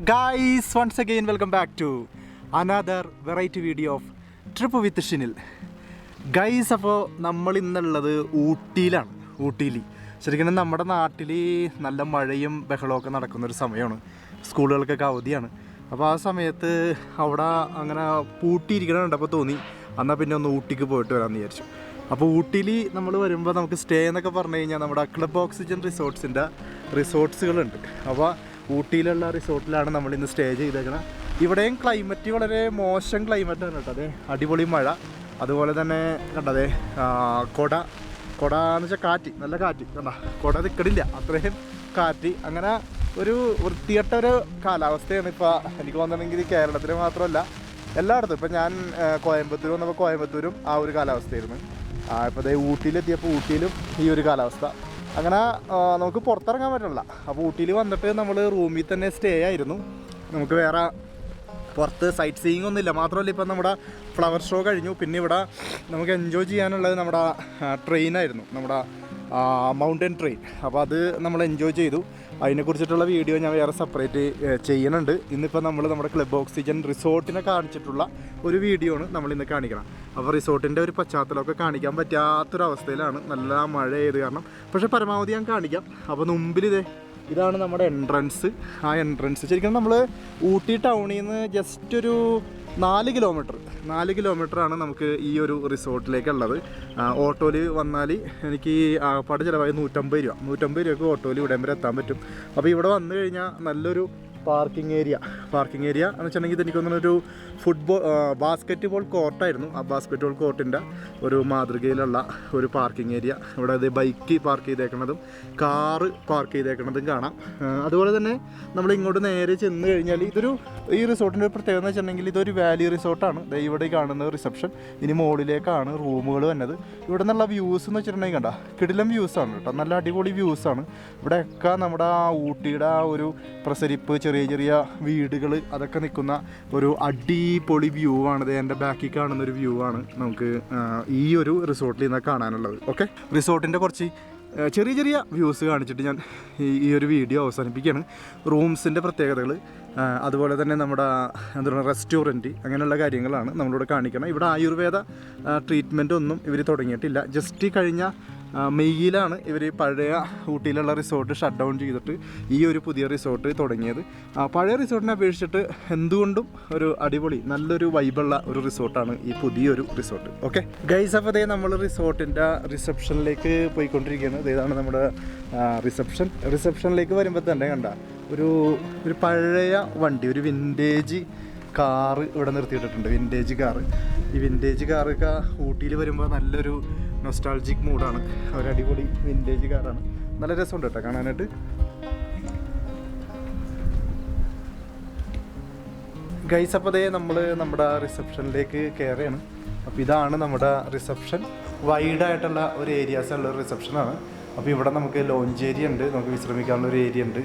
Guys once again welcome back to another variety video of trip with Shinil guys അപ്പോൾ നമ്മൾ ഇന്നുള്ളത് ഊട്ടിയിലാണ് ഊട്ടിയിൽ ശരിക്കും നമ്മുടെ നാട്ടിൽ നല്ല മഴയും ബഹളമൊക്കെ നടക്കുന്ന ഒരു സമയമാണ്. സ്കൂളുകൾക്കൊക്കെ അവധിയാണ്. അപ്പോൾ ആ സമയത്ത് അവിടെ അങ്ങനെ പൂട്ടിയിരിക്കണം കണ്ടപ്പോൾ തോന്നി എന്നാൽ പിന്നെ ഒന്ന് ഊട്ടിക്ക് പോയിട്ട് വരാമെന്ന് വിചാരിച്ചു. അപ്പോൾ ഊട്ടിയിൽ നമ്മൾ വരുമ്പോൾ നമുക്ക് സ്റ്റേ എന്നൊക്കെ പറഞ്ഞു കഴിഞ്ഞാൽ നമ്മുടെ ക്ലബ് ഓക്സിജൻ റിസോർട്ട്സിന്റെ റിസോർട്ട്സുകളുണ്ട് അപ്പോൾ ഊട്ടിയിലുള്ള റിസോർട്ടിലാണ് നമ്മൾ ഇന്ന് സ്റ്റേ ചെയ്തേക്കണം. ഇവിടെയും ക്ലൈമറ്റ് വളരെ മോശം ക്ലൈമറ്റാണ് കേട്ടോ. അതെ അടിപൊളി മഴ. അതുപോലെ തന്നെ കണ്ടതേ കൊട കൊട. എന്ന് വെച്ചാൽ കാറ്റ് നല്ല കാറ്റ്. കണ്ട കൊട നിൽക്കണില്ല അത്രയും കാറ്റ്. അങ്ങനെ ഒരു വൃത്തികെട്ട ഒരു കാലാവസ്ഥയാണ് ഇപ്പോൾ എനിക്ക് തോന്നണമെങ്കിൽ കേരളത്തിൽ മാത്രമല്ല എല്ലായിടത്തും. ഇപ്പം ഞാൻ കോയമ്പത്തൂർ വന്നപ്പോൾ കോയമ്പത്തൂരും ആ ഒരു കാലാവസ്ഥയായിരുന്നു. ഇപ്പോൾ ദേ ഊട്ടിയിലെത്തിയപ്പോൾ ഊട്ടിയിലും ഈ ഒരു കാലാവസ്ഥ. അങ്ങനെ നമുക്ക് പുറത്തിറങ്ങാൻ പറ്റില്ല അപ്പോൾ ഊട്ടിയിൽ വന്നിട്ട് നമ്മൾ റൂമിൽ തന്നെ സ്റ്റേ ആയിരുന്നു. നമുക്ക് വേറെ പുറത്ത് സൈറ്റ് സീയിങ് ഒന്നുമില്ല. മാത്രമല്ല ഇപ്പം നമ്മുടെ ഫ്ലവർ ഷോ കഴിഞ്ഞു. പിന്നെ ഇവിടെ നമുക്ക് എൻജോയ് ചെയ്യാനുള്ളത് നമ്മുടെ ട്രെയിനായിരുന്നു നമ്മുടെ മൗണ്ടൻ ട്രെയിൻ അപ്പോൾ അത് നമ്മൾ എൻജോയ് ചെയ്തു. അതിനെക്കുറിച്ചിട്ടുള്ള വീഡിയോ ഞാൻ വേറെ സെപ്പറേറ്റ് ചെയ്യുന്നുണ്ട്. ഇന്നിപ്പോൾ നമ്മൾ നമ്മുടെ ക്ലബ് ഓക്സിജൻ റിസോർട്ടിനെ കാണിച്ചിട്ടുള്ള ഒരു വീഡിയോ ആണ് നമ്മൾ ഇന്ന് കാണിക്കണം. അപ്പോൾ റിസോർട്ടിന്റെ ഒരു പശ്ചാത്തലമൊക്കെ കാണിക്കാൻ പറ്റാത്തൊരവസ്ഥയിലാണ് നല്ല മഴ ചെയ്ത് കാരണം. പക്ഷേ പരമാവധി ഞാൻ കാണിക്കാം. അപ്പോൾ മുമ്പിൽ ഇതേ ഇതാണ് നമ്മുടെ എൻട്രൻസ് ആ എൻട്രൻസ് ശരിക്കും നമ്മൾ ഊട്ടി ടൗണിൽ നിന്ന് ജസ്റ്റ് ഒരു നാല് കിലോമീറ്റർ. നാല് കിലോമീറ്ററാണ് നമുക്ക് ഈ ഒരു റിസോർട്ടിലേക്കുള്ളത്. ഓട്ടോയിൽ വന്നാൽ എനിക്ക് ആകപ്പാട് ചിലവായി നൂറ്റമ്പത് രൂപ. നൂറ്റമ്പത് രൂപയ്ക്ക് ഓട്ടോയിൽ ഇവിടം വരെ എത്താൻ പറ്റും. അപ്പോൾ ഇവിടെ വന്നു കഴിഞ്ഞാൽ നല്ലൊരു പാർക്കിംഗ് ഏരിയ. പാർക്കിംഗ് ഏരിയ എന്ന് വെച്ചിട്ടുണ്ടെങ്കിൽ എനിക്ക് ഒരു ഫുട്ബോൾ ബാസ്ക്കറ്റ് ബോൾ കോർട്ടായിരുന്നു. ആ ബാസ്ക്കറ്റ് ബോൾ കോർട്ടിന്റെ ഒരു മാതൃകയിലുള്ള ഒരു പാർക്കിംഗ് ഏരിയ. ഇവിടെ അത് ബൈക്ക് പാർക്ക് ചെയ്തേക്കുന്നതും കാറ് പാർക്ക് ചെയ്തേക്കുന്നതും കാണാം. അതുപോലെ തന്നെ നമ്മൾ ഇങ്ങോട്ട് നേരെ ചെന്ന് കഴിഞ്ഞാൽ ഇതൊരു ഈ റിസോർട്ടിന്റെ പ്രത്യേകത എന്ന് വെച്ചിട്ടുണ്ടെങ്കിൽ ഇതൊരു വാലി റിസോർട്ടാണ്. ഇവിടെ കാണുന്ന റിസപ്ഷൻ ഇനി മുകളിലേക്കാണ് റൂമുകൾ വന്നത്. ഇവിടെ നിന്നുള്ള വ്യൂസ് എന്ന് വെച്ചിട്ടുണ്ടെങ്കിൽ കണ്ട കിടിലം വ്യൂസ് ആണ് കേട്ടോ. നല്ല അടിപൊളി വ്യൂസ് ആണ്. ഇവിടെയൊക്കെ നമ്മുടെ ആ ഊട്ടിയുടെ ആ ഒരു പ്രസരിപ്പ് ചെറിയ ചെറിയ ചെറിയ വീടുകൾ അതൊക്കെ നിൽക്കുന്ന ഒരു അടിപൊളി വ്യൂ ആണ്. ഇത് എന്റെ ബാക്കിൽ കാണുന്ന ഒരു വ്യൂ ആണ് നമുക്ക് ഈ ഒരു റിസോർട്ടിൽ നിന്ന് കാണാനുള്ളത്. ഓക്കെ റിസോർട്ടിന്റെ കുറച്ച് ചെറിയ ചെറിയ വ്യൂസ് കാണിച്ചിട്ട് ഞാൻ ഈ ഒരു വീഡിയോ അവസാനിപ്പിക്കുകയാണ്. റൂംസിന്റെ പ്രത്യേകതകൾ അതുപോലെ തന്നെ നമ്മുടെ എന്താ പറയുക റെസ്റ്റോറന്റ് അങ്ങനെയുള്ള കാര്യങ്ങളാണ് നമ്മളിവിടെ കാണിക്കണം. ഇവിടെ ആയുർവേദ ട്രീറ്റ്മെന്റ് ഒന്നും ഇവർ തുടങ്ങിയിട്ടില്ല. ജസ്റ്റ് കഴിഞ്ഞ മെയ്യിലാണ് ഇവർ പഴയ ഊട്ടിയിലുള്ള റിസോർട്ട് ഷട്ട് ഡൗൺ ചെയ്തിട്ട് ഈ ഒരു പുതിയ റിസോർട്ട് തുടങ്ങിയത്. പഴയ റിസോർട്ടിനെ അപേക്ഷിച്ചിട്ട് എന്തുകൊണ്ടും ഒരു അടിപൊളി നല്ലൊരു വൈബുള്ള ഒരു റിസോർട്ടാണ് ഈ പുതിയൊരു റിസോർട്ട്. ഓക്കെ ഗൈസ് അപ്പോൾ അതേ നമ്മൾ റിസോർട്ടിന്റെ റിസപ്ഷനിലേക്ക് പോയിക്കൊണ്ടിരിക്കുകയാണ്. ഇതാണ് നമ്മുടെ റിസപ്ഷൻ റിസപ്ഷനിലേക്ക് വരുമ്പോൾ തന്നെ കണ്ട ഒരു ഒരു പഴയ വണ്ടി ഒരു വിന്റേജ് കാറ് ഇവിടെ നിർത്തിയിട്ടിട്ടുണ്ട്. വിന്റേജ് കാറ് ഈ വിന്റേജ് കാറൊക്കെ ഊട്ടിയിൽ വരുമ്പോൾ നല്ലൊരു നൊസ്റ്റാൾജിക് മൂഡാണ് ഒരു അടിപൊളി വിന്റേജ് കാറാണ് നല്ല രസമുണ്ട് കേട്ടോ കാണാനായിട്ട്. ഗൈസ് അപ്പോൾ അതേ നമ്മൾ നമ്മുടെ റിസപ്ഷനിലേക്ക് കയറുകയാണ് അപ്പോൾ ഇതാണ് നമ്മുടെ റിസപ്ഷൻ വൈഡായിട്ടുള്ള ഒരു ഏരിയാസ് ഉള്ള റിസപ്ഷനാണ് അപ്പോൾ ഇവിടെ നമുക്ക് ലോഞ്ച് ഏരിയ ഉണ്ട്. നമുക്ക് വിശ്രമിക്കാനുള്ള ഒരു ഏരിയ ഉണ്ട്.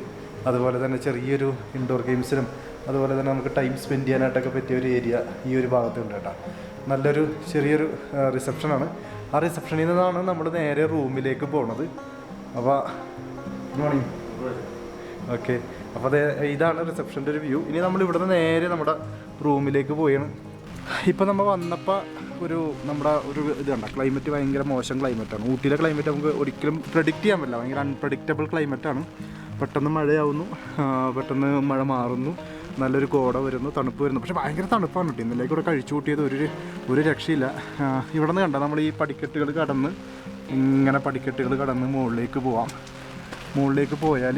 അതുപോലെ തന്നെ ചെറിയൊരു ഇൻഡോർ ഗെയിംസിനും അതുപോലെ തന്നെ നമുക്ക് ടൈം സ്പെൻഡ് ചെയ്യാനായിട്ടൊക്കെ പറ്റിയ ഒരു ഏരിയ ഈ ഒരു ഭാഗത്തുണ്ട് കേട്ടോ. നല്ലൊരു ചെറിയൊരു റിസപ്ഷനാണ് ആ റിസപ്ഷനിൽ നിന്നാണ് നമ്മൾ നേരെ റൂമിലേക്ക് പോണത്. അപ്പോൾ ഗുഡ് മോർണിംഗ് ഓക്കെ അപ്പോൾ അതെ ഇതാണ് റിസപ്ഷന്റെ ഒരു വ്യൂ ഇനി നമ്മൾ ഇവിടുന്ന് നേരെ നമ്മുടെ റൂമിലേക്ക് പോയാണ് ഇപ്പം നമ്മൾ വന്നപ്പോൾ ഒരു നമ്മുടെ ഒരു ഇത് കണ്ട ക്ലൈമറ്റ് ഭയങ്കര മോശം ക്ലൈമറ്റാണ് ഊട്ടിയിലെ ക്ലൈമറ്റ് നമുക്ക് ഒരിക്കലും പ്രഡിക്റ്റ് ചെയ്യാൻ പറ്റില്ല. ഭയങ്കര അൺപ്രഡിക്റ്റബിൾ ക്ലൈമറ്റാണ് പെട്ടെന്ന് മഴയാവുന്നു. പെട്ടെന്ന് മഴ മാറുന്നു. നല്ലൊരു കോട വരുന്നു തണുപ്പ് വരുന്നു. പക്ഷേ ഭയങ്കര തണുപ്പാണ് കേട്ടോ. ഇന്നലേക്ക് കൂടെ കഴിച്ചു കൂട്ടിയത് ഒരു ഒരു രക്ഷയില്ല. ഇവിടെ നിന്ന് കണ്ട നമ്മൾ ഈ പടിക്കെട്ടുകൾ കടന്ന് ഇങ്ങനെ പടിക്കെട്ടുകൾ കടന്ന് മുകളിലേക്ക് പോവാം. മുകളിലേക്ക് പോയാൽ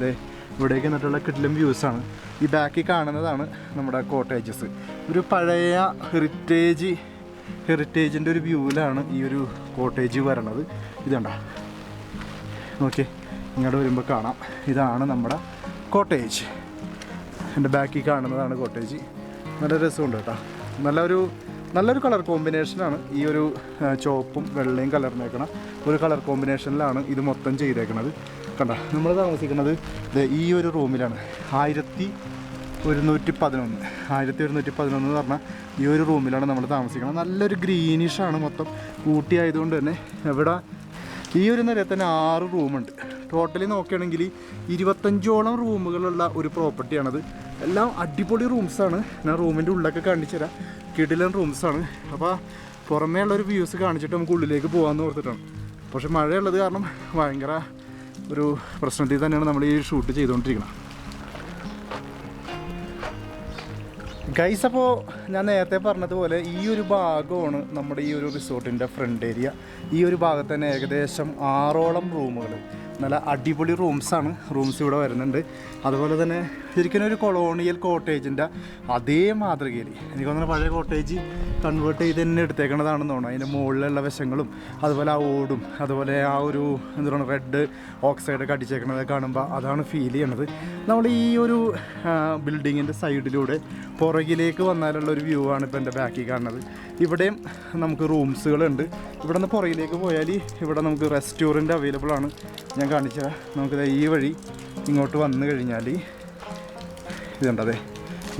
ദേ ഇവിടേക്ക് നിന്നിട്ടുള്ള കിഡിലും വ്യൂസാണ് ഈ ബാക്കിൽ കാണുന്നതാണ് നമ്മുടെ കോട്ടേജസ് ഒരു പഴയ ഹെറിറ്റേജ് ഹെറിറ്റേജിന്റെ ഒരു വ്യൂവിലാണ് ഈ ഒരു കോട്ടേജ് വരണത്. ഇതുണ്ട? ഓക്കെ ഇങ്ങോട്ട് വരുമ്പോൾ കാണാം. ഇതാണ് നമ്മുടെ കോട്ടേജ് എന്റെ ബാക്കിൽ കാണുന്നതാണ് കോട്ടേജ്. നല്ല രസമുണ്ട് കേട്ടോ. നല്ലൊരു നല്ലൊരു കളർ കോമ്പിനേഷനാണ് ഈ ഒരു ചുവപ്പും വെള്ളയും കലർന്നേക്കണ ഒരു കളർ കോമ്പിനേഷനിലാണ് ഇത് മൊത്തം ചെയ്തേക്കണത്. കണ്ട? നമ്മൾ താമസിക്കുന്നത് ഈ ഒരു റൂമിലാണ്. ആയിരത്തി ഒരുന്നൂറ്റി പതിനൊന്ന്. ആയിരത്തി ഒരുന്നൂറ്റി പതിനൊന്ന് എന്ന് പറഞ്ഞാൽ ഈ ഒരു റൂമിലാണ് നമ്മൾ താമസിക്കുന്നത്. നല്ലൊരു ഗ്രീനിഷാണ് മൊത്തം. ഊട്ടി ആയതുകൊണ്ട് തന്നെ ഇവിടെ ഈ ഒരു നിലയിൽ തന്നെ ആറ് റൂമുണ്ട്. ടോട്ടലി നോക്കുകയാണെങ്കിൽ ഇരുപത്തഞ്ചോളം റൂമുകളുള്ള ഒരു പ്രോപ്പർട്ടിയാണത് എല്ലാം അടിപൊളി റൂംസാണ് ഞാൻ റൂമിന്റെ ഉള്ളൊക്കെ കാണിച്ചു തരാം. കിടിലൻ റൂംസാണ് അപ്പോൾ പുറമേ ഉള്ളൊരു വ്യൂസ് കാണിച്ചിട്ട് നമുക്ക് ഉള്ളിലേക്ക് പോകാമെന്ന് ഓർത്തിട്ടാണ്. പക്ഷെ മഴയുള്ളത് കാരണം ഭയങ്കര ഒരു പ്രശ്നത്തിൽ തന്നെയാണ് നമ്മൾ ഈ ഷൂട്ട് ചെയ്തുകൊണ്ടിരിക്കുന്നത് ഗൈസ് അപ്പോൾ ഞാൻ നേരത്തെ പറഞ്ഞതുപോലെ ഈ ഒരു ഭാഗമാണ് നമ്മുടെ ഈ ഒരു റിസോർട്ടിന്റെ ഫ്രണ്ട് ഏരിയ ഈ ഒരു ഭാഗത്ത് തന്നെ ഏകദേശം ആറോളം റൂമുകൾ നല്ല അടിപൊളി റൂംസാണ് റൂംസ് ഇവിടെ വരുന്നുണ്ട്. അതുപോലെ തന്നെ ശരിക്കും ഒരു കൊളോണിയൽ കോട്ടേജിന്റെ അതേ മാതൃകയിൽ എനിക്ക് തോന്നുന്നു പഴയ കോട്ടേജ് കൺവേർട്ട് ചെയ്ത് തന്നെ എടുത്തേക്കണതാണെന്ന് തോന്നുന്നു. അതിന്റെ മുകളിലുള്ള വശങ്ങളും അതുപോലെ ആ ഓടും അതുപോലെ ആ ഒരു എന്താ പറയുക റെഡ് ഓക്സൈഡൊക്കെ അടിച്ചേക്കണത് കാണുമ്പോൾ അതാണ് ഫീൽ ചെയ്യണത്. നമ്മൾ ഈ ഒരു ബിൽഡിങ്ങിന്റെ സൈഡിലൂടെ പുറകിലേക്ക് വന്നാലുള്ള ഒരു വ്യൂ ആണ് ഇപ്പോൾ എന്റെ ബാക്കിൽ കാണുന്നത്. ഇവിടെയും നമുക്ക് റൂംസുകളുണ്ട്. ഇവിടെ നിന്ന് പുറയിലേക്ക് പോയാൽ ഇവിടെ നമുക്ക് റെസ്റ്റോറന്റ് അവൈലബിൾ ആണ്. ഞാൻ കാണിച്ച നമുക്ക് ഈ വഴി ഇങ്ങോട്ട് വന്നു കഴിഞ്ഞാൽ ഇതുണ്ടതെ.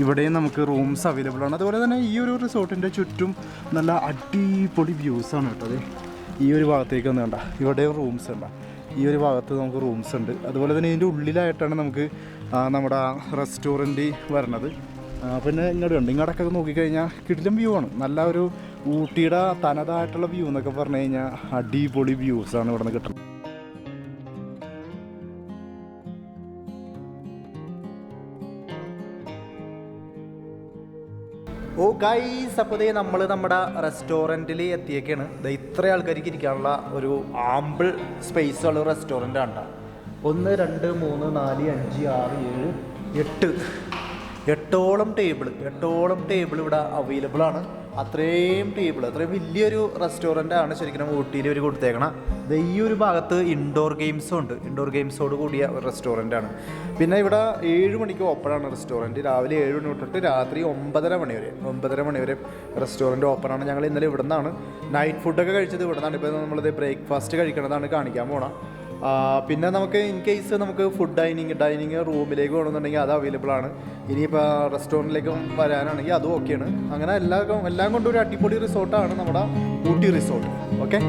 ഇവിടെയും നമുക്ക് റൂംസ് അവൈലബിൾ ആണ്. അതുപോലെ തന്നെ ഈ ഒരു റിസോർട്ടിന്റെ ചുറ്റും നല്ല അടിപൊളി വ്യൂസ് ആണ് കേട്ടോ അതെ. ഈ ഒരു ഭാഗത്തേക്ക് ഒന്ന് കണ്ട. ഇവിടെയും റൂംസ് ഉണ്ട് ഈ ഒരു ഭാഗത്ത് നമുക്ക് റൂംസ് ഉണ്ട്. അതുപോലെ തന്നെ ഇതിന്റെ ഉള്ളിലായിട്ടാണ് നമുക്ക് നമ്മുടെ റെസ്റ്റോറന്റ് വരണത് പിന്നെ ഇങ്ങോട്ട് ഉണ്ട് ഇങ്ങോട്ടൊക്കെ നോക്കിക്കഴിഞ്ഞാൽ കിടിലം വ്യൂ ആണ്. നല്ല ഒരു ഊട്ടിയുടെ തനതായിട്ടുള്ള വ്യൂ എന്നൊക്കെ പറഞ്ഞു കഴിഞ്ഞാൽ അടിപൊളി വ്യൂസാണ് ഇവിടെ നിന്ന് കിട്ടുന്നത്. ഓ ഗൈസ് അപ്പോൾ ഇതേ നമ്മൾ നമ്മുടെ റെസ്റ്റോറന്റിൽ എത്തിയേക്കാണ്. ഇത് ഇത്ര ആൾക്കാർക്ക് ഇരിക്കാനുള്ള ഒരു ആമ്പിൾ സ്പേസ് ഉള്ള റെസ്റ്റോറന്റ് ആണ് ഒന്ന് രണ്ട് മൂന്ന് നാല് അഞ്ച് ആറ് ഏഴ് എട്ട്. എട്ടോളം ടേബിൾ എട്ടോളം ടേബിൾ ഇവിടെ അവൈലബിൾ ആണ്. അത്രയും ടേബിൾ അത്രയും വലിയൊരു റെസ്റ്റോറന്റ് ആണ് ശരിക്കും ഊട്ടിയിൽ ഒരു കൊടുത്തേക്കണം. ഈ ഒരു ഭാഗത്ത് ഇൻഡോർ ഗെയിംസും ഉണ്ട്. ഇൻഡോർ ഗെയിംസോട് കൂടിയ ഒരു റെസ്റ്റോറന്റ് ആണ്. പിന്നെ ഇവിടെ ഏഴ് മണിക്ക് ഓപ്പൺ ആണ് റെസ്റ്റോറന്റ് രാവിലെ ഏഴ് മണി തൊട്ടിട്ട് രാത്രി ഒമ്പതര മണി വരെ. ഒമ്പതര മണി വരെ റെസ്റ്റോറന്റ് ഓപ്പൺ ആണ്. ഞങ്ങൾ ഇന്നലെ ഇവിടെ നിന്നാണ് നൈറ്റ് ഫുഡൊക്കെ കഴിച്ചത് ഇവിടെ നിന്നാണ് ഇപ്പോൾ നമ്മളിത് ബ്രേക്ക്ഫാസ്റ്റ് കഴിക്കണതാണ് കാണിക്കാൻ ആ, പിന്നെ നമുക്ക് ഇൻ കേസ് നമുക്ക് ഫുഡ് ഡൈനിങ് ഡൈനിങ് റൂമിലേക്ക് വേണമെന്നുണ്ടെങ്കിൽ അത് അവൈലബിൾ ആണ്. ഇനിയിപ്പോൾ റെസ്റ്റോറന്റിലേക്കും വരാനാണെങ്കിൽ അതും ഓക്കെയാണ് അങ്ങനെ എല്ലാ എല്ലാം കൊണ്ടും ഒരു അടിപൊളി റിസോർട്ടാണ് നമ്മുടെ ഊട്ടി റിസോർട്ട് ഓക്കെ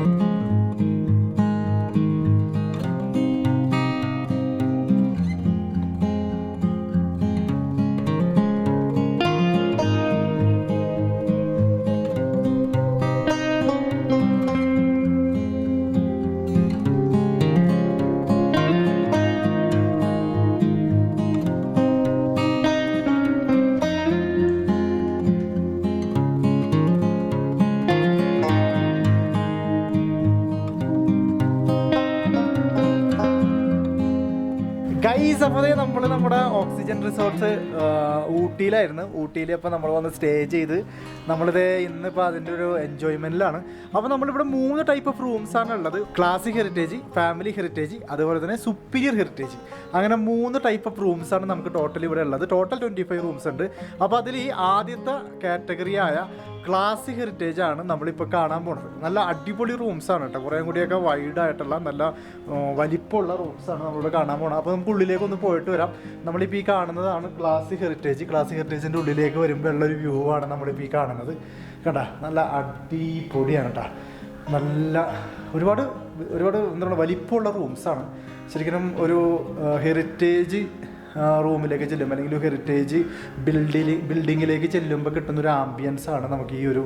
അപ്പോൾ നമ്മൾ നമ്മുടെ ഓക്സിജൻ റിസോർട്ട്സ് ഊട്ടിയിലായിരുന്നു. ഊട്ടിയിൽ അപ്പോൾ നമ്മൾ വന്ന് സ്റ്റേ ചെയ്ത് നമ്മളിത് ഇന്നിപ്പോൾ അതിന്റെ ഒരു എൻജോയ്മെന്റിലാണ് അപ്പോൾ നമ്മളിവിടെ മൂന്ന് ടൈപ്പ് ഓഫ് റൂംസ് ആണ് ഉള്ളത്. ക്ലാസിക് ഹെറിറ്റേജ് ഫാമിലി ഹെറിറ്റേജ് അതുപോലെ തന്നെ സുപ്പീരിയർ ഹെറിറ്റേജ് അങ്ങനെ മൂന്ന് ടൈപ്പ് ഓഫ് റൂംസ് ആണ് നമുക്ക് ടോട്ടൽ ഇവിടെ ഉള്ളത്. ടോട്ടൽ ട്വന്റി ഫൈവ് റൂംസ് ഉണ്ട്. അപ്പോൾ അതിൽ ഈ ആദ്യത്തെ കാറ്റഗറിയായ ക്ലാസിക് ഹെറിറ്റേജ് ആണ് നമ്മളിപ്പോൾ കാണാൻ പോണത്. നല്ല അടിപൊളി റൂംസ് ആണ് കേട്ടോ. കുറേ കൂടിയൊക്കെ വൈഡ് ആയിട്ടുള്ള നല്ല വലിപ്പമുള്ള റൂംസ് ആണ് നമ്മളിവിടെ കാണാൻ പോണത്. അപ്പോൾ നമുക്ക് ഉള്ളിലേക്ക് ഒന്ന് പോയിട്ട് വരാം. നമ്മളിപ്പോൾ ഈ കാണുന്നതാണ് ക്ലാസിക് ഹെറിറ്റേജ് ക്ലാസിക് ഹെറിറ്റേജിന്റെ ഉള്ളിലേക്ക് വരുമ്പോൾ ഉള്ളൊരു വ്യൂ ആണ് നമ്മളിപ്പോൾ ഈ കാണുന്നത്. കേട്ടാ നല്ല അടിപൊളിയാണ് കേട്ടോ. നല്ല ഒരുപാട് ഒരുപാട് എന്താ പറയുക വലിപ്പമുള്ള റൂംസാണ് ശരിക്കും ഒരു ഹെറിറ്റേജ് റൂമിലേക്ക് ചെല്ലുമ്പോൾ അല്ലെങ്കിൽ ഒരു ഹെറിറ്റേജ് ബിൽഡിൽ ബിൽഡിങ്ങിലേക്ക് ചെല്ലുമ്പോൾ കിട്ടുന്ന ഒരു ആംബിയൻസ് ആണ് നമുക്ക് ഈ ഒരു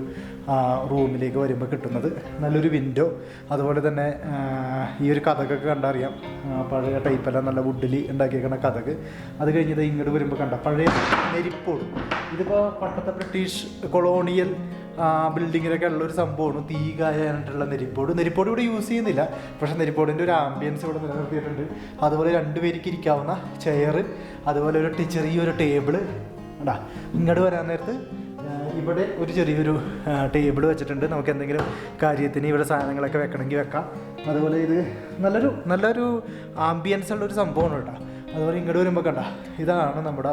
റൂമിലേക്ക് വരുമ്പോൾ കിട്ടുന്നത്. നല്ലൊരു വിൻഡോ അതുപോലെ തന്നെ ഈ ഒരു കഥകൊക്കെ കണ്ടറിയാം. പഴയ ടൈപ്പെല്ലാം നല്ല വുഡിൽ ഉണ്ടാക്കിയേക്കുന്ന കഥക്. അത് കഴിഞ്ഞത് ഇങ്ങോട്ട് വരുമ്പോൾ കണ്ട പഴയ നെരിപ്പോട്. ഇതിപ്പോൾ പണ്ടത്തെ ബ്രിട്ടീഷ് കൊളോണിയൽ ബിൽഡിങ്ങിലൊക്കെ ഉള്ള ഒരു സംഭവമാണ്. തീ കായാനായിട്ടുള്ള നെരിപ്പോട്. നെരിപ്പോട് ഇവിടെ യൂസ് ചെയ്യുന്നില്ല. പക്ഷെ നെരിപ്പോടിന്റെ ഒരു ആംബിയൻസ് ഇവിടെ നിലനിർത്തിയിട്ടുണ്ട്. അതുപോലെ രണ്ടുപേർക്ക് ഇരിക്കാവുന്ന ചെയർ അതുപോലെ ഒരു ചെറിയ ഒരു ടേബിൾ ഉണ്ടാ ഇങ്ങോട്ട് വരാൻ നേരത്ത് ഇവിടെ ഒരു ചെറിയൊരു ടേബിൾ വെച്ചിട്ടുണ്ട്. നമുക്ക് എന്തെങ്കിലും കാര്യത്തിന് ഇവിടെ സാധനങ്ങളൊക്കെ വെക്കണമെങ്കിൽ വെക്കാം. അതുപോലെ ഇത് നല്ലൊരു നല്ലൊരു ആംബിയൻസ് ഉള്ളൊരു സംഭവമാണ് കേട്ടോ. അതുപോലെ ഇങ്ങോട്ട് വരുമ്പോൾ കണ്ട ഇതാണ് നമ്മുടെ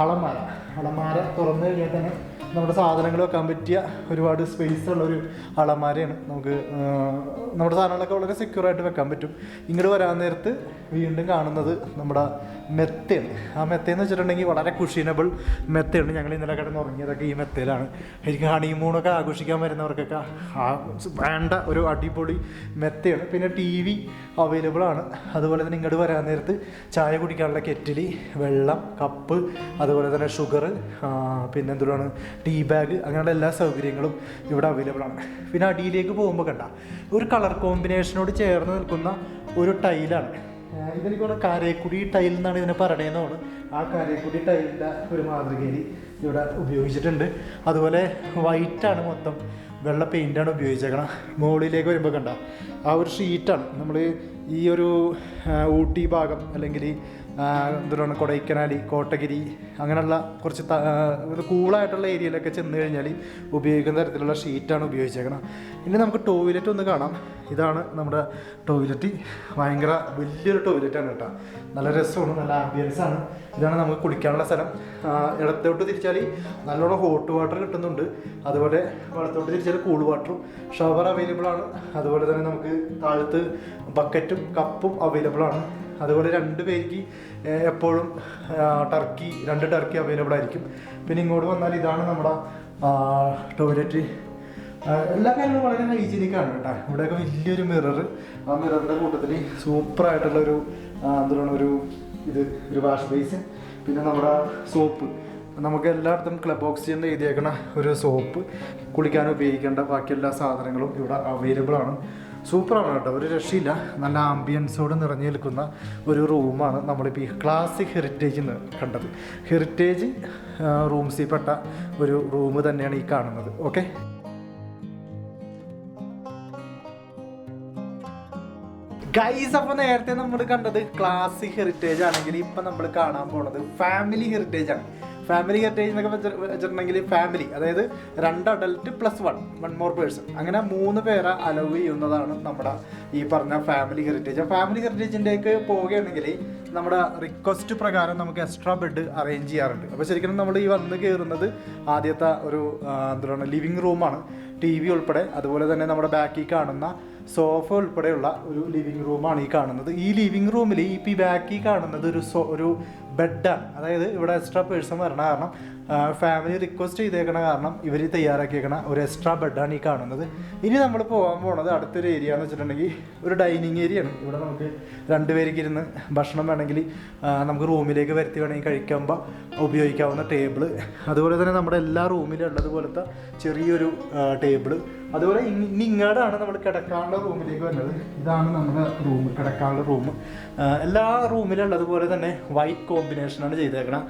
അളമാര അളമാര തുറന്നു കഴിഞ്ഞാൽ തന്നെ നമ്മുടെ സാധനങ്ങൾ വെക്കാൻ പറ്റിയ ഒരുപാട് സ്പേസ് ഉള്ള ഒരു അളമാരയാണ് നമുക്ക് നമ്മുടെ സാധനങ്ങളൊക്കെ വളരെ സെക്യൂർ ആയിട്ട് വെക്കാൻ പറ്റും. ഇങ്ങോട്ട് വരാൻ നേരത്ത് വീണ്ടും കാണുന്നത് നമ്മുടെ മെത്തയാണ് ആ മെത്തയെന്ന് വെച്ചിട്ടുണ്ടെങ്കിൽ വളരെ കുഷീനബിൾ മെത്തയാണ് ഞങ്ങൾ ഇന്നലെ കിടന്ന് ഉറങ്ങിയതൊക്കെ ഈ മെത്തയിലാണ് എനിക്ക് ഹണിമൂണൊക്കെ ആഘോഷിക്കാൻ വരുന്നവർക്കൊക്കെ ആ വേണ്ട ഒരു അടിപൊളി മെത്തയാണ് പിന്നെ ടി വി അവൈലബിൾ ആണ്. അതുപോലെ തന്നെ ഇങ്ങോട്ട് വരാൻ നേരത്ത് ചായ കുടിക്കാനുള്ള കെറ്റിലി വെള്ളം കപ്പ് അതുപോലെ തന്നെ ഷുഗർ പിന്നെ ടീ ബാഗ് അങ്ങനെയുള്ള എല്ലാ സൗകര്യങ്ങളും ഇവിടെ അവൈലബിൾ ആണ്. പിന്നെ അടിയിലേക്ക് പോകുമ്പോൾ കണ്ട ഒരു കളർ കോമ്പിനേഷനോട് ചേർന്ന് നിൽക്കുന്ന ഒരു ടൈലാണ് ഇതെനിക്ക് കാരേക്കുടി ടൈൽ എന്നാണ് ഇതിനെ പറയണേന്നാണ് ആ കാരേക്കുടി ടൈലിന്റെ ഒരു മാതൃകയിൽ ഇവിടെ ഉപയോഗിച്ചിട്ടുണ്ട്. അതുപോലെ വൈറ്റാണ് മൊത്തം. വെള്ള പെയിന്റാണ് ഉപയോഗിച്ചേക്കണം. മുകളിലേക്ക് വരുമ്പോൾ കണ്ട? ആ ഒരു ഷീറ്റാണ് നമ്മൾ ഈ ഒരു ഊട്ടി ഭാഗം അല്ലെങ്കിൽ എന്താണ് കൊടൈക്കനാലി കോട്ടഗിരി അങ്ങനെയുള്ള കുറച്ച് കൂളായിട്ടുള്ള ഏരിയയിലൊക്കെ ചെന്ന് കഴിഞ്ഞാൽ ഉപയോഗിക്കുന്ന തരത്തിലുള്ള ഷീറ്റാണ് ഉപയോഗിച്ചേക്കണം. ഇനി നമുക്ക് ടോയ്ലറ്റ് ഒന്ന് കാണാം. ഇതാണ് നമ്മുടെ ടോയ്ലറ്റ്. ഭയങ്കര വലിയൊരു ടോയ്ലറ്റാണ് കേട്ടോ. നല്ല രസമാണ് നല്ല ആംബിയൻസ് ആണ്. ഇതാണ് നമുക്ക് കുളിക്കാനുള്ള സ്ഥലം. ഇടത്തോട്ട് തിരിച്ചാൽ നല്ലോണം ഹോട്ട് വാട്ടർ കിട്ടുന്നുണ്ട്. അതുപോലെ വലത്തോട്ട് തിരിച്ചാൽ കൂൾ വാട്ടറും ഷവർ അവൈലബിൾ ആണ്. അതുപോലെ തന്നെ നമുക്ക് താഴത്ത് ബക്കറ്റും കപ്പും അവൈലബിൾ ആണ്. അതുപോലെ രണ്ട് പേർക്ക് എപ്പോഴും ടർക്കി രണ്ട് ടർക്കി അവൈലബിൾ ആയിരിക്കും. പിന്നെ ഇങ്ങോട്ട് വന്നാൽ ഇതാണ് നമ്മുടെ ടോയ്ലറ്റ് എല്ലാ കാര്യങ്ങളും വളരെ ഹൈജീനിക് ആണ് കേട്ടോ. ഇവിടെയൊക്കെ വലിയൊരു മിറർ ആ മിററിന്റെ കൂട്ടത്തിൽ സൂപ്പറായിട്ടുള്ള ഒരു എന്താണ് ഒരു ഇത് ഒരു വാഷ് ബേസ് പിന്നെ നമ്മുടെ സോപ്പ് നമുക്ക് എല്ലായിടത്തും ക്ലബ് ഓക്സിജൻ എഴുതിയേക്കണ ഒരു സോപ്പ് കുളിക്കാൻ ഉപയോഗിക്കേണ്ട ബാക്കി എല്ലാ സാധനങ്ങളും ഇവിടെ അവൈലബിൾ ആണ്. സൂപ്പറാണ് കേട്ടോ ഒരു രക്ഷയില്ല. നല്ല ആംബിയൻസോട് നിറഞ്ഞു നിൽക്കുന്ന ഒരു റൂമാണ് നമ്മളിപ്പോൾ ഈ ക്ലാസിക് ഹെറിറ്റേജ് എന്ന് കണ്ടത്. ഹെറിറ്റേജ് റൂംസിൽ പെട്ട ഒരു റൂം തന്നെയാണ് ഈ കാണുന്നത്. ഓക്കെ ഗൈസ് അപ്പോൾ നേരത്തെ നമ്മൾ കണ്ടത് ക്ലാസിക് ഹെറിറ്റേജ് ആണെങ്കിൽ ഇപ്പം നമ്മൾ കാണാൻ പോണത് ഫാമിലി ഹെറിറ്റേജ് ആണ്. ഫാമിലി ഹെറിറ്റേജ് എന്നൊക്കെ വെച്ചിട്ടുണ്ടെങ്കിൽ ഫാമിലി അതായത് രണ്ട് adult plus one one more person അങ്ങനെ മൂന്ന് പേരെ അലവ് ചെയ്യുന്നതാണ് നമ്മുടെ ഈ പറഞ്ഞ ഫാമിലി ഹെറിറ്റേജ് ഫാമിലി ഹെറിറ്റേജിന്റെയൊക്കെ പോവുകയാണെങ്കിൽ നമ്മുടെ റിക്വസ്റ്റ് പ്രകാരം നമുക്ക് എക്സ്ട്രാ ബെഡ് അറേഞ്ച് ചെയ്യാറുണ്ട്. അപ്പോൾ ശരിക്കും നമ്മൾ ഈ വന്ന് കയറുന്നത് ആദ്യത്തെ ഒരു എന്താണ് ലിവിങ് റൂമാണ് ടി വി ഉൾപ്പെടെ അതുപോലെ തന്നെ നമ്മുടെ ബാക്കിൽ കാണുന്ന സോഫ ഉൾപ്പെടെയുള്ള ഒരു ലിവിങ് റൂമാണ് ഈ കാണുന്നത്. ഈ ലിവിങ് റൂമിൽ ഈ ബാക്കിൽ കാണുന്നത് ഒരു സോ ഒരു ബെഡാണ് അതായത് ഇവിടെ എക്സ്ട്രാ പേഴ്സൺ വരണ കാരണം ഫാമിലി റിക്വസ്റ്റ് ചെയ്തേക്കണ കാരണം ഇവർ തയ്യാറാക്കിയേക്കണ ഒരു എക്സ്ട്രാ ബെഡാണ് ഈ കാണുന്നത്. ഇനി നമ്മൾ പോകാൻ പോണത് അടുത്തൊരു ഏരിയ എന്ന് വെച്ചിട്ടുണ്ടെങ്കിൽ ഒരു ഡൈനിങ് ഏരിയ ആണ്. ഇവിടെ നമുക്ക് രണ്ടുപേർക്ക് ഇരുന്ന് ഭക്ഷണം വേണമെങ്കിൽ നമുക്ക് റൂമിലേക്ക് വരുത്തി വേണമെങ്കിൽ കഴിക്കുമ്പോൾ ഉപയോഗിക്കാവുന്ന ടേബിൾ അതുപോലെ തന്നെ നമ്മുടെ എല്ലാ റൂമിലും ഉള്ളതുപോലത്തെ ചെറിയൊരു ടേബിൾ അതുപോലെ ഇനി ഇനി ഇങ്ങോട്ടാണ് നമ്മൾ കിടക്കാനുള്ള റൂമിലേക്ക് വരുന്നത്. ഇതാണ് നമ്മുടെ റൂം കിടക്കാനുള്ള റൂം എല്ലാ റൂമിലുള്ളതുപോലെ തന്നെ വൈറ്റ് കോമ്പിനേഷനാണ് ചെയ്തേക്കണം.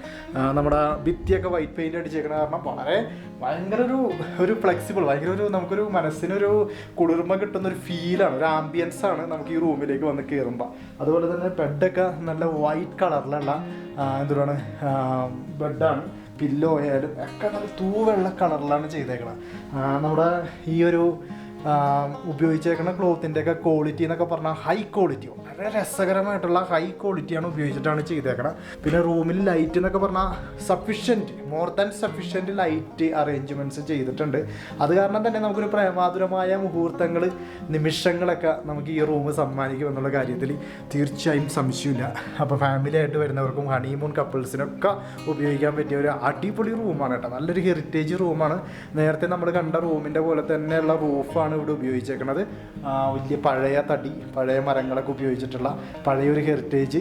നമ്മുടെ ഭിത്തിയൊക്കെ വൈറ്റ് പെയിന്റ് അടിച്ചേക്കണ കാരണം വളരെ ഭയങ്കര ഒരു ഒരു ഫ്ലെക്സിബിൾ ഭയങ്കര ഒരു നമുക്കൊരു മനസ്സിനൊരു കുളിർമ കിട്ടുന്ന ഒരു ഫീലാണ് ഒരു ആംബിയൻസ് ആണ് നമുക്ക് ഈ റൂമിലേക്ക് വന്ന് കയറുമ്പോൾ അതുപോലെ തന്നെ ബെഡൊക്കെ നല്ല വൈറ്റ് കളറിലുള്ള എന്തുവാണ് ബെഡാണ് പില്ലോ ആയാലും ഒക്കെ നല്ല തൂവെള്ള കളറിലാണ് ചെയ്തേക്കണം. നമ്മുടെ ഈ ഒരു ഉപയോഗിച്ചേക്കുന്ന ക്ലോത്തിന്റെയൊക്കെ ക്വാളിറ്റി എന്നൊക്കെ പറഞ്ഞാൽ ഹൈ ക്വാളിറ്റി വളരെ രസകരമായിട്ടുള്ള ഹൈ ക്വാളിറ്റിയാണ് ഉപയോഗിച്ചിട്ടാണ് ചെയ്തേക്കണം. പിന്നെ റൂമിൽ ലൈറ്റ് എന്നൊക്കെ പറഞ്ഞാൽ sufficient more than sufficient light arrangements ചെയ്തിട്ടുണ്ട്. അത് കാരണം തന്നെ നമുക്കൊരു പ്രേമാതുരമായ മുഹൂർത്തങ്ങൾ നിമിഷങ്ങളൊക്കെ നമുക്ക് ഈ റൂം സമ്മാനിക്കും എന്നുള്ള കാര്യത്തിൽ തീർച്ചയായും സംശയമില്ല. അപ്പോൾ ഫാമിലി ആയിട്ട് വരുന്നവർക്കും ഹണിമൂൺ കപ്പിൾസിനൊക്കെ ഉപയോഗിക്കാൻ പറ്റിയ ഒരു അടിപൊളി റൂമാണ് കേട്ടോ. നല്ലൊരു ഹെറിറ്റേജ് റൂമാണ് നേരത്തെ നമ്മൾ കണ്ട റൂമിന്റെ പോലെ തന്നെയുള്ള റൂഫാണ് ഇവിടെ ഉപയോഗിച്ചേക്കുന്നത് വലിയ പഴയ തടി പഴയ മരങ്ങളൊക്കെ ഉപയോഗിച്ചിട്ടുള്ള പഴയൊരു ഹെറിറ്റേജ്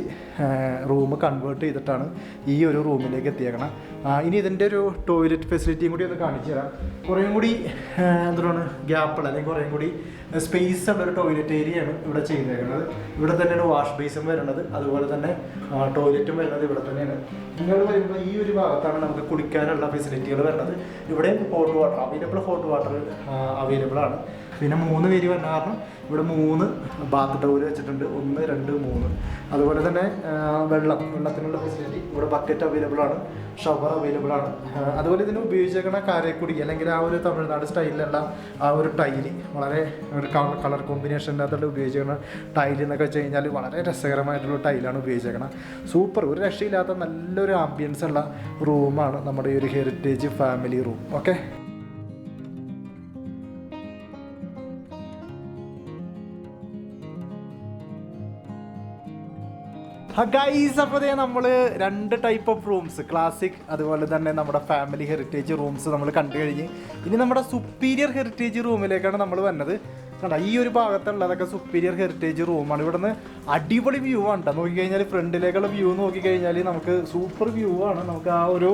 റൂം കൺവേർട്ട് ചെയ്തിട്ടാണ് ഈ ഒരു റൂമിലേക്ക് എത്തിയേക്കണം. ഇനി ഇതിന്റെ ഒരു ടോയ്ലറ്റ് ഫെസിലിറ്റിയും കൂടി ഒന്ന് കാണിച്ചു തരാം. കുറേയും കൂടി എന്താണ് ഗ്യാപ്പുള്ള അല്ലെങ്കിൽ കുറേയും കൂടി സ്പേസ് ഉള്ള ഒരു ടോയ്ലറ്റ് ഏരിയയാണ് ഇവിടെ ചെയ്തേക്കുന്നത് ഇവിടെ തന്നെയാണ് വാഷ് ബേസും വരുന്നത്. അതുപോലെ തന്നെ ടോയ്ലറ്റും വരുന്നത് ഇവിടെ തന്നെയാണ്. നിങ്ങൾ വരുമ്പോൾ ഈ ഒരു ഭാഗത്താണ് നമുക്ക് കുടിക്കാനുള്ള ഫെസിലിറ്റികൾ വരുന്നത്. ഇവിടെ hot water available hot water available ആണ്. പിന്നെ മൂന്ന് പേര് വരുന്ന കാരണം ഇവിടെ മൂന്ന് ബാത്ത് ടവർ വെച്ചിട്ടുണ്ട്. ഒന്ന് രണ്ട് മൂന്ന്. അതുപോലെ തന്നെ വെള്ളം. വെള്ളത്തിനുള്ള ഫെസിലിറ്റി ഇവിടെ ബക്കറ്റ് അവൈലബിൾ ആണ്. ഷവർ അവൈലബിൾ ആണ്. അതുപോലെ ഇതിന് ഉപയോഗിച്ചേക്കുന്ന കാരക്കുടി അല്ലെങ്കിൽ ആ ഒരു തമിഴ്നാട് സ്റ്റൈലിലുള്ള ആ ഒരു ടൈൽ വളരെ ഒരു കളർ കോമ്പിനേഷന്റെ അകത്തുള്ള ഉപയോഗിച്ചേക്കുന്ന ടൈൽ എന്നൊക്കെ വെച്ച് കഴിഞ്ഞാൽ വളരെ രസകരമായിട്ടുള്ള ടൈലാണ് ഉപയോഗിച്ചേക്കണം. സൂപ്പർ ഒരു രക്ഷയില്ലാത്ത നല്ലൊരു ആംബിയൻസ് ഉള്ള റൂമാണ് നമ്മുടെ ഈ ഒരു heritage family room okay guys അപ്പോൾ നമ്മൾ രണ്ട് ടൈപ്പ് ഓഫ് റൂംസ് ക്ലാസിക് അതുപോലെ തന്നെ നമ്മുടെ ഫാമിലി ഹെറിറ്റേജ് റൂംസ് നമ്മൾ കണ്ടു കഴിഞ്ഞ്. ഇനി നമ്മുടെ സുപ്പീരിയർ ഹെറിറ്റേജ് റൂമിലേക്കാണ് നമ്മൾ വന്നത്. കണ്ട ഈ ഒരു ഭാഗത്തുള്ളതൊക്കെ സുപ്പീരിയർ ഹെറിറ്റേജ് റൂമാണ് ഇവിടുന്ന് അടിപൊളി വ്യൂ ആണ് കേട്ടോ നോക്കിക്കഴിഞ്ഞാൽ ഫ്രണ്ടിലേക്കുള്ള വ്യൂ നോക്കിക്കഴിഞ്ഞാൽ നമുക്ക് സൂപ്പർ വ്യൂ ആണ്. നമുക്ക് ആ ഒരു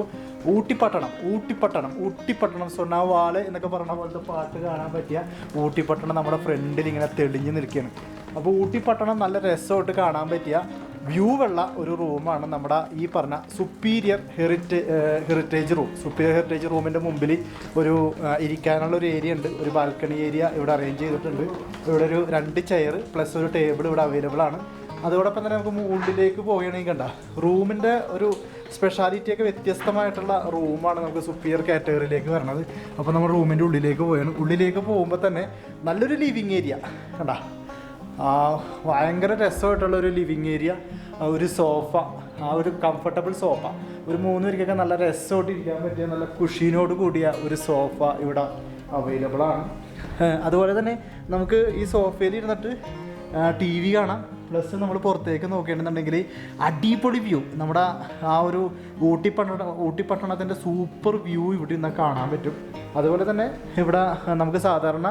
ഊട്ടിപ്പട്ടണം ഊട്ടിപ്പട്ടണം ഊട്ടിപ്പട്ടണം സൊണ്ണാവാൾ എന്നൊക്കെ പറഞ്ഞ പോലത്തെ പാട്ട് കാണാൻ പറ്റിയ ഊട്ടിപ്പട്ടണം നമ്മുടെ ഫ്രണ്ടിൽ ഇങ്ങനെ തെളിഞ്ഞു നിൽക്കുകയാണ് അപ്പോൾ ഊട്ടിപ്പട്ടണം നല്ല രസമായിട്ട് കാണാൻ പറ്റിയ വ്യൂ ഉള്ള ഒരു റൂമാണ് നമ്മുടെ ഈ പറഞ്ഞ superior heritage heritage room superior heritage റൂമിന്റെ മുമ്പിൽ ഒരു ഇരിക്കാനുള്ള ഒരു ഏരിയ ഉണ്ട്. ഒരു ബാൽക്കണി ഏരിയ ഇവിടെ അറേഞ്ച് ചെയ്തിട്ടുണ്ട്. ഇവിടെ ഒരു രണ്ട് ചെയർ പ്ലസ് ഒരു ടേബിൾ ഇവിടെ അവൈലബിൾ ആണ്. അതോടൊപ്പം തന്നെ നമുക്ക് മുകളിലേക്ക് പോവുകയാണെങ്കിൽ കണ്ട റൂമിന്റെ ഒരു സ്പെഷ്യാലിറ്റിയൊക്കെ വ്യത്യസ്തമായിട്ടുള്ള റൂമാണ് നമുക്ക് സുപ്പീരിയർ കാറ്റഗറിയിലേക്ക് വരണത്. അപ്പോൾ നമ്മൾ റൂമിന്റെ ഉള്ളിലേക്ക് പോയാണ് ഉള്ളിലേക്ക് പോകുമ്പോൾ തന്നെ നല്ലൊരു ലിവിങ് ഏരിയ കണ്ടാ ഭയങ്കര രസമായിട്ടുള്ള ഒരു ലിവിങ് ഏരിയ ഒരു സോഫ ആ ഒരു കംഫർട്ടബിൾ സോഫ ഒരു മൂന്ന് പേർക്കൊക്കെ നല്ല രസമായിട്ട് ഇരിക്കാൻ പറ്റിയ നല്ല കുഷീനോട് കൂടിയ ഒരു സോഫ ഇവിടെ അവൈലബിൾ ആണ്. അതുപോലെ തന്നെ നമുക്ക് ഈ സോഫയിൽ ഇരുന്നിട്ട് ടി വി കാണാം. പ്ലസ് നമ്മൾ പുറത്തേക്ക് നോക്കുകയാണെന്നുണ്ടെങ്കിൽ അടിപൊളി വ്യൂ. നമ്മുടെ ആ ഒരു ഊട്ടിപ്പട്ടണ ഊട്ടിപ്പട്ടണത്തിന്റെ സൂപ്പർ വ്യൂ ഇവിടെ നിന്ന് കാണാൻ പറ്റും. അതുപോലെ തന്നെ ഇവിടെ നമുക്ക് സാധാരണ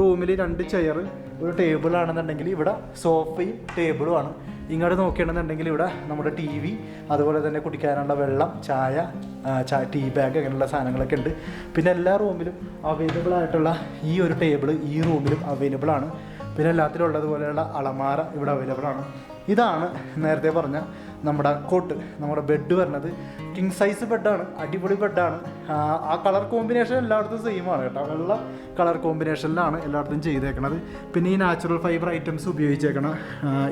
റൂമിൽ രണ്ട് ചെയർ ഒരു ടേബിൾ ആണെന്നുണ്ടെങ്കിൽ ഇവിടെ സോഫയും ടേബിളും ആണ്. ഇങ്ങോട്ട് നോക്കുകയാണെന്നുണ്ടെങ്കിൽ ഇവിടെ നമ്മുടെ ടി വി അതുപോലെ തന്നെ കുടിക്കാനുള്ള വെള്ളം ചായ ടീ ബാഗ് അങ്ങനെയുള്ള സാധനങ്ങളൊക്കെ ഉണ്ട്. പിന്നെ എല്ലാ റൂമിലും അവൈലബിൾ ആയിട്ടുള്ള ഈ ഒരു ടേബിൾ ഈ റൂമിലും അവൈലബിൾ ആണ്. പിന്നെ എല്ലാത്തിലും ഉള്ളതുപോലെയുള്ള അളമാര ഇവിടെ അവൈലബിൾ ആണ്. ഇതാണ് നേരത്തെ പറഞ്ഞ നമ്മുടെ കോട്ട് നമ്മുടെ ബെഡ് വരുന്നത്. കിങ് സൈസ് ബെഡാണ് അടിപൊളി ബെഡാണ് ആ കളർ കോമ്പിനേഷൻ എല്ലായിടത്തും സെയിം ആണ് കേട്ടോ. വെള്ള കളർ കോമ്പിനേഷനിലാണ് എല്ലായിടത്തും ചെയ്തേക്കണത്. പിന്നെ ഈ നാച്ചുറൽ ഫൈബർ ഐറ്റംസ് ഉപയോഗിച്ചേക്കണ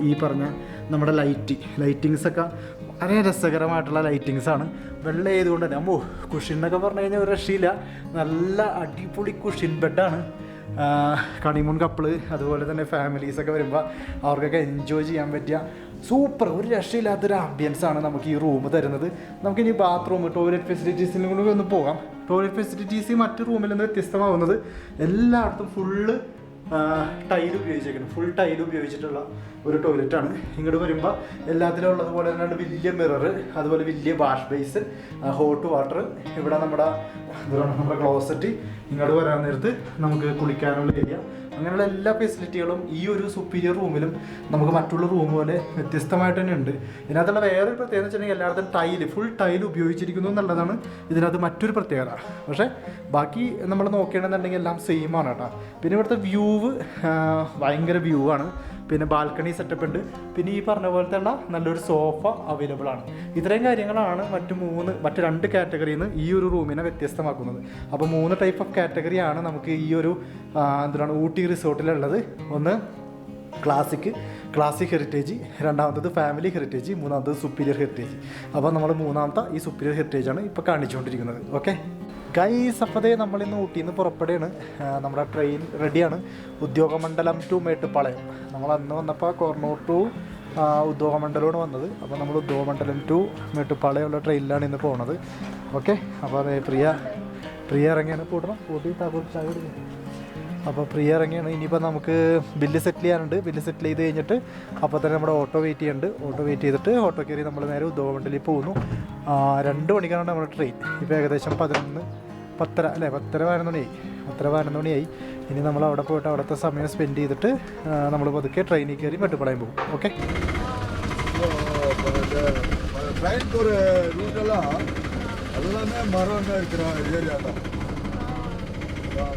ഈ പറഞ്ഞ നമ്മുടെ ലൈറ്റ് ലൈറ്റിങ്സ് ഒക്കെ വളരെ രസകരമായിട്ടുള്ള ലൈറ്റിങ്സ് ആണ്. വെള്ള ആയതുകൊണ്ട് തന്നെ അമ്മോ കുഷിൻ എന്നൊക്കെ പറഞ്ഞു കഴിഞ്ഞാൽ ഒരു രക്ഷയില്ല. നല്ല അടിപൊളി കുഷിൻ ബെഡാണ് കണിമൂൺ കപ്പിൾ അതുപോലെ തന്നെ ഫാമിലീസൊക്കെ വരുമ്പോൾ അവർക്കൊക്കെ എൻജോയ് ചെയ്യാൻ പറ്റിയ സൂപ്പർ ഒരു രക്ഷയില്ലാത്തൊരു ആംബിയൻസ് ആണ് നമുക്ക് ഈ റൂം തരുന്നത്. നമുക്ക് ഇനി ബാത്റൂം ടോയ്ലറ്റ് ഫെസിലിറ്റീസിലും കൂടെ ഒന്ന് പോകാം. ടോയ്ലറ്റ് ഫെസിലിറ്റീസ് മറ്റു റൂമിൽ നിന്ന് വ്യത്യസ്തമാവുന്നത് എല്ലായിടത്തും ഫുള്ള് ടൈൽ ഉപയോഗിച്ചേക്കുന്നത് ഫുൾ ടൈൽ ഉപയോഗിച്ചിട്ടുള്ള ഒരു ടോയ്ലറ്റ് ആണ്. ഇങ്ങോട്ട് വരുമ്പോൾ എല്ലാത്തിലും ഉള്ളതുപോലെ തന്നെ വലിയ മിറർ അതുപോലെ വലിയ വാഷ് ബേസ് ഹോട്ട് വാട്ടർ ഇവിടെ നമ്മുടെ നമ്മുടെ ക്ലോസറ്റ് ഇങ്ങോട്ട് വരാൻ നേരത്ത് നമുക്ക് കുളിക്കാനുള്ള ഏരിയ അങ്ങനെയുള്ള എല്ലാ ഫെസിലിറ്റികളും ഈ ഒരു സുപ്പീരിയർ റൂമിലും നമുക്ക് മറ്റുള്ള റൂം പോലെ വ്യത്യസ്തമായിട്ട് തന്നെ ഉണ്ട്. ഇതിനകത്തുള്ള വേറൊരു പ്രത്യേകത വെച്ചിട്ടുണ്ടെങ്കിൽ എല്ലായിടത്തും ടൈൽ ഫുൾ ടൈൽ ഉപയോഗിച്ചിരിക്കുന്നു എന്നുള്ളതാണ് ഇതിനകത്ത് മറ്റൊരു പ്രത്യേകത. പക്ഷേ ബാക്കി നമ്മൾ നോക്കുകയാണെന്നുണ്ടെങ്കിൽ എല്ലാം സെയിം ആണ് കേട്ടോ. പിന്നെ ഇവിടുത്തെ വ്യൂവ് ഭയങ്കര വ്യൂ ആണ്. പിന്നെ ബാൽക്കണി സെറ്റപ്പ് ഉണ്ട്. പിന്നെ ഈ പറഞ്ഞ പോലത്തെ ഉള്ള നല്ലൊരു സോഫ അവൈലബിൾ ആണ്. ഇത്രയും കാര്യങ്ങളാണ് മറ്റ് മൂന്ന് മറ്റ് രണ്ട് കാറ്റഗറിയിൽ നിന്ന് ഈ ഒരു റൂമിനെ വ്യത്യസ്തമാക്കുന്നത്. അപ്പോൾ മൂന്ന് ടൈപ്പ് ഓഫ് കാറ്റഗറിയാണ് നമുക്ക് ഈ ഒരു എന്താണ് ഊട്ടി റിസോർട്ടിലുള്ളത് ഒന്ന് ക്ലാസിക് ക്ലാസിക് ഹെറിറ്റേജ് രണ്ടാമത്തത് ഫാമിലി ഹെറിറ്റേജ് മൂന്നാമത്തത് സുപ്പീരിയർ ഹെറിറ്റേജ് അപ്പോൾ നമ്മൾ മൂന്നാമത്തെ ഈ സുപ്പീരിയർ ഹെറിറ്റേജ് ആണ് ഇപ്പോൾ കാണിച്ചുകൊണ്ടിരിക്കുന്നത്. ഓക്കെ ഗൈസ് അപ്പതേ നമ്മളിന്ന് ഊട്ടിയിൽ നിന്ന് പുറപ്പെടുകയാണ് നമ്മുടെ ട്രെയിൻ റെഡിയാണ് ഉദ്യോഗമണ്ഡലം ടു മേട്ടുപ്പാളയം. നമ്മൾ അന്ന് വന്നപ്പോൾ കോർണൂർ ടു ഉദ്യോഗമണ്ഡലമാണ് വന്നത്. അപ്പോൾ നമ്മൾ ഉദ്യോഗമണ്ഡലം ടു മേട്ടുപ്പാളയമുള്ള ട്രെയിനിലാണ് ഇന്ന് പോകുന്നത് ഓക്കെ അപ്പോൾ അതെ പ്രിയ പ്രിയ ഇറങ്ങിയാണ്. കൂട്ടണം കൂട്ടി താക്കോൽ ചായ അപ്പോൾ പ്രിയ ഇറങ്ങിയാണ് ഇനിയിപ്പോൾ നമുക്ക് ബില്ല് സെറ്റിൽ ചെയ്യാനുണ്ട് ബില്ല് സെറ്റിൽ ചെയ്ത് കഴിഞ്ഞിട്ട് അപ്പോൾ തന്നെ നമ്മുടെ ഓട്ടോ വെയിറ്റ് ചെയ്യുന്നുണ്ട് ഓട്ടോ വെയിറ്റ് ചെയ്തിട്ട് ഓട്ടോ കയറി നമ്മൾ നേരെ ഉദ്യോഗമണ്ഡലിൽ പോകുന്നു ആ, രണ്ട് മണിക്കാണ് നമ്മുടെ ട്രെയിൻ ഇപ്പോൾ ഏകദേശം പതിനൊന്ന് പത്തര അല്ലേ പത്തര പതിനൊന്ന് മണിയായി പത്തര പതിനൊന്ന് മണിയായി ഇനി നമ്മൾ അവിടെ പോയിട്ട് അവിടുത്തെ സമയം സ്പെൻഡ് ചെയ്തിട്ട് നമ്മൾ പതുക്കെ ട്രെയിനിൽ കയറി മെട്ടുപ്പാളയം പോകും ഓക്കെ ட்ரெயின் ஒரு ரூட்டெல்லாம் எல்லாமே மரம் தான் இருக்கிற ஏரியா தான் சும்மா